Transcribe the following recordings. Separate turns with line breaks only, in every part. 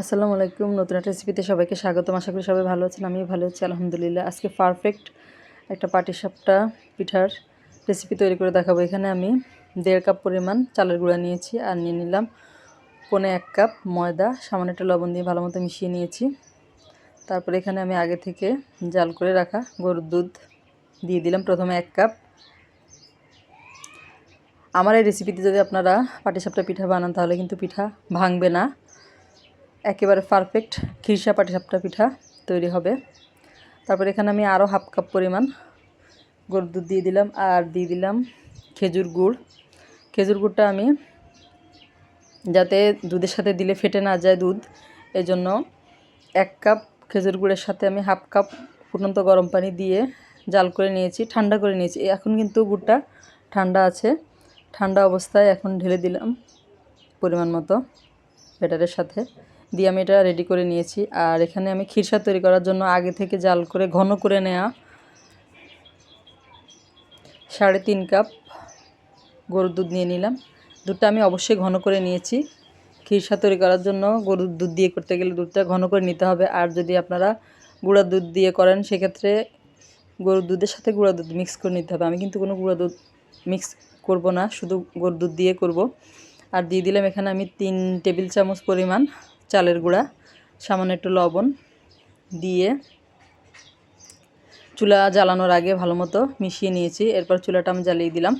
আসসালামু আলাইকুম। নতুন একটা রেসিপিতে সবাইকে স্বাগতম। আশা করি সবাই ভালো আছেন, আমিও ভালো আছি। আলহামদুলিল্লাহ, আজকে পারফেক্ট একটা পাটিসাপটা পিঠার রেসিপি তৈরি করে দেখাবো। এখানে আমি দেড় কাপ পরিমাণ চালের গুঁড়া নিয়েছি আর নিয়ে নিলাম পনে এক কাপ ময়দা, সামান্য একটা লবণ দিয়ে ভালো মতো মিশিয়ে নিয়েছি। তারপরে এখানে আমি আগে থেকে জাল করে রাখা গরুর দুধ দিয়ে দিলাম প্রথমে এক কাপ। আমার এই রেসিপিতে যদি আপনারা পাটিসাপটা পিঠা বানান, তাহলে কিন্তু পিঠা ভাঙবে না। একেবারে পারফেক্ট খিরসা পাটিসাপটা পিঠা তৈরি হবে। তারপর এখানে আমি আরও হাফ কাপ পরিমাণ গরুর দুধ দিয়ে দিলাম আর দিয়ে দিলাম খেজুর গুড়। খেজুর গুড়টা আমি যাতে দুধের সাথে দিলে ফেটে না যায় দুধ, এজন্য এক কাপ খেজুর গুড়ের সাথে আমি হাফ কাপ ফুটন্ত গরম পানি দিয়ে জাল করে নিয়েছি, ঠান্ডা করে নিয়েছি। এখন কিন্তু গুড়টা ঠান্ডা আছে। ঠান্ডা অবস্থায় এখন ঢেলে দিলাম পরিমাণ মতো ব্যাটারের সাথে। দিয়ে আমি এটা রেডি করে নিয়েছি। আর এখানে আমি খিরসা তৈরি করার জন্য আগে থেকে জাল করে, ঘন করে নেওয়া সাড়ে তিন কাপ গরুর দুধ নিয়ে নিলাম। দুধটা আমি অবশ্যই ঘন করে নিয়েছি। খিরসা তৈরি করার জন্য গরুর দুধ দিয়ে করতে গেলে দুধটা ঘন করে নিতে হবে। আর যদি আপনারা গুঁড়া দুধ দিয়ে করেন, সেক্ষেত্রে গরুর দুধের সাথে গুঁড়া দুধ মিক্স করে নিতে হবে। আমি কিন্তু কোনো গুঁড়া দুধ মিক্স করব না, শুধু গরুর দুধ দিয়ে করব। আর দিয়ে দিলাম এখানে আমি তিন টেবিল চামচ পরিমাণ চালের গুঁড়া, সামান্য একটু লবণ দিয়ে চুলা জ্বালানোর আগে ভালো মতো মিশিয়ে নিয়েছি। এরপর চুলাটা আমি জ্বালিয়ে দিলাম।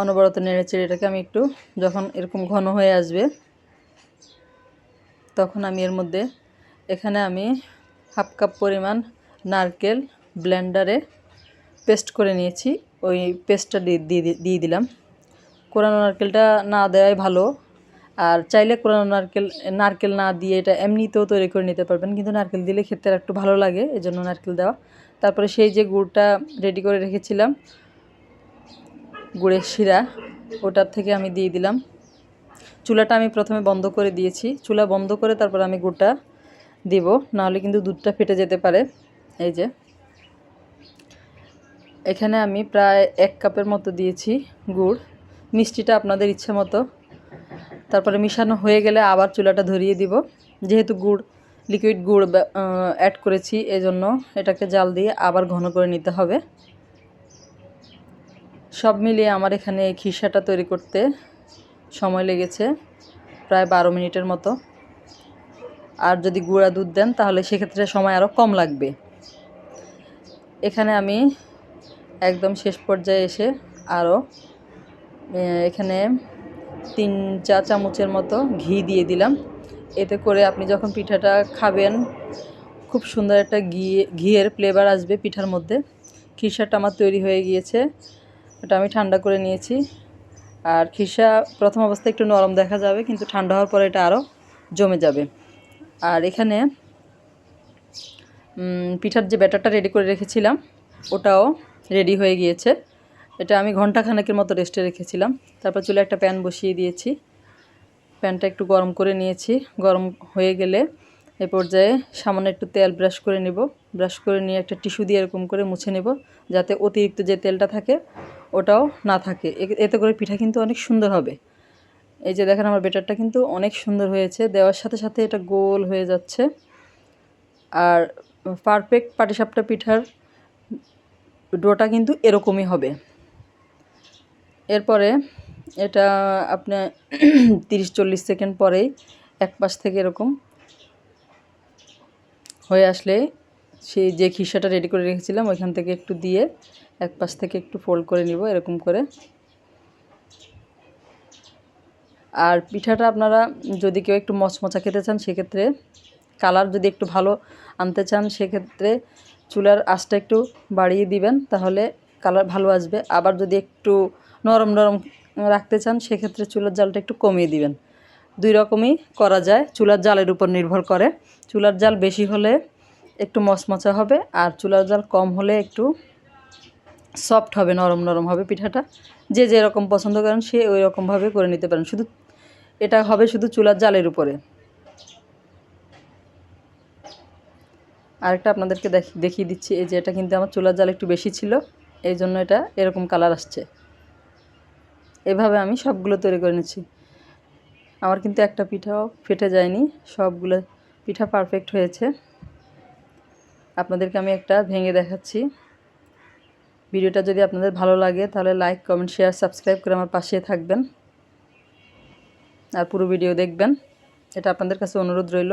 অনবরত নেড়ে চেড়ে এটাকে আমি একটু যখন এরকম ঘন হয়ে আসবে, তখন আমি এর মধ্যে এখানে আমি হাফ কাপ পরিমাণ নারকেল ব্লেন্ডারে পেস্ট করে নিয়েছি। ওই পেস্টটা দিয়ে দিয়ে দিলাম। কোরানো নারকেলটা না দেওয়াই ভালো। আর চাইলে কোরানো নারকেল নারকেল না দিয়ে এটা এমনিতেও তৈরি করে নিতে পারবেন। কিন্তু নারকেল দিলে খেতে একটু ভালো লাগে এই জন্য নারকেল দেওয়া। তারপরে সেই যে গুড়টা রেডি করে রেখেছিলাম, গুড়ের শিরা, ওটার থেকে আমি দিয়ে দিলাম। চুলাটা আমি প্রথমে বন্ধ করে দিয়েছি। চুলা বন্ধ করে তারপর আমি গুড়টা দিব, নাহলে কিন্তু দুধটা ফেটে যেতে পারে। এই যে। এখানে আমি প্রায় এক কাপের মতো দিয়েছি গুড়। মিষ্টিটা আপনাদের ইচ্ছে মতো। তারপরে মিশানো হয়ে গেলে আবার চুলাটা ধরিয়ে দিব। যেহেতু গুড় লিকুইড গুড় অ্যাড করেছি, এজন্য এটাকে জাল দিয়ে আবার ঘন করে নিতে হবে। সব মিলিয়ে আমার এখানে খিসাটা তৈরি করতে সময় লেগেছে, প্রায় বারো মিনিটের মতো। আর যদি গুঁড়া দুধ দেন, তাহলে সেক্ষেত্রে সময় আরও কম লাগবে। এখানে আমি একদম শেষ পর্যায়ে এসে আরও এখানে তিন চা চামচের মতো ঘি দিয়ে দিলাম। এতে করে আপনি যখন পিঠাটা খাবেন, খুব সুন্দর একটা ঘি, ঘিয়ের ফ্লেভার আসবে পিঠার মধ্যে। খিরসাটা আমার তৈরি হয়ে গিয়েছে ওটা আমি ঠান্ডা করে নিয়েছি। আর খিরসা প্রথম অবস্থায় একটু নরম দেখা যাবে, কিন্তু ঠান্ডা হওয়ার পরে এটা আরও জমে যাবে। আর এখানে পিঠার যে ব্যাটারটা রেডি করে রেখেছিলাম, ওটাও রেডি হয়ে গিয়েছে। এটা আমি ঘণ্টা খানেকের মতো রেস্টে রেখেছিলাম। তারপর চুলে একটা প্যান বসিয়ে দিয়েছি। প্যানটা একটু গরম করে নিয়েছি। গরম হয়ে গেলে এ পর্যায়ে সামান্য একটু তেল ব্রাশ করে নেব। ব্রাশ করে নিয়ে একটা টিস্যু দিয়ে এরকম করে মুছে নেব, যাতে অতিরিক্ত যে তেলটা থাকে, ওটাও না থাকে। এতে করে পিঠা কিন্তু অনেক সুন্দর হবে। এই যে দেখেন, আমার বেটারটা কিন্তু অনেক সুন্দর হয়েছে। দেওয়ার সাথে সাথে এটা গোল হয়ে যাচ্ছে। আর পারফেক্ট পাটিসাপটা পিঠার ডোটা কিন্তু এরকমই হবে। এরপরে এটা আপনার তিরিশ চল্লিশ সেকেন্ড পরেই এক পাশ থেকে এরকম হয়ে আসলে সেই যে খিসাটা রেডি করে রেখেছিলাম, ওইখান থেকে একটু দিয়ে এক পাশ থেকে একটু ফোল্ড করে নিব এরকম করে। আর পিঠাটা আপনারা যদি কেউ একটু মচমচা খেতে চান, সেক্ষেত্রে কালার যদি একটু ভালো আনতে চান, সেক্ষেত্রে চুলার আঁচটা একটু বাড়িয়ে দিবেন, তাহলে কালার ভালো আসবে। আবার যদি একটু নরম নরম রাখতে চান, সেক্ষেত্রে চুলার জালটা একটু কমিয়ে দিবেন। দুই রকমই করা যায়। চুলার জালের উপর নির্ভর করে। চুলার জাল বেশি হলে একটু মচমচা হবে আর চুলার জাল কম হলে একটু সফট হবে, নরম নরম হবে পিঠাটা। যে যেরকম পছন্দ করেন, সে ওই রকমভাবে করে নিতে পারেন। শুধু এটা হবে শুধু চুলার জালের উপরে। আরেকটা আপনাদেরকে দেখিয়ে দিচ্ছি। এই যে এটা কিন্তু আমার চুলার জাল একটু বেশি ছিল। এই জন্য এটা এরকম কালার আসছে। এভাবে আমি সবগুলো তৈরি করে নিচ্ছি। আমার কিন্তু একটা পিঠাও ফেটে যায়নি, সবগুলো পিঠা পারফেক্ট হয়েছে। আপনাদেরকে আমি একটা ভেঙে দেখাচ্ছি। ভিডিওটা যদি আপনাদের ভালো লাগে, তাহলে লাইক কমেন্ট শেয়ার সাবস্ক্রাইব করে আমার পাশে থাকবেন। আর পুরো ভিডিও দেখবেন। এটা আপনাদের কাছে অনুরোধ রইল।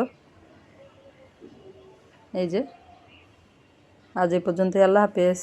এই যে, আজ এ পর্যন্ত আল্লাহ হাফেজ।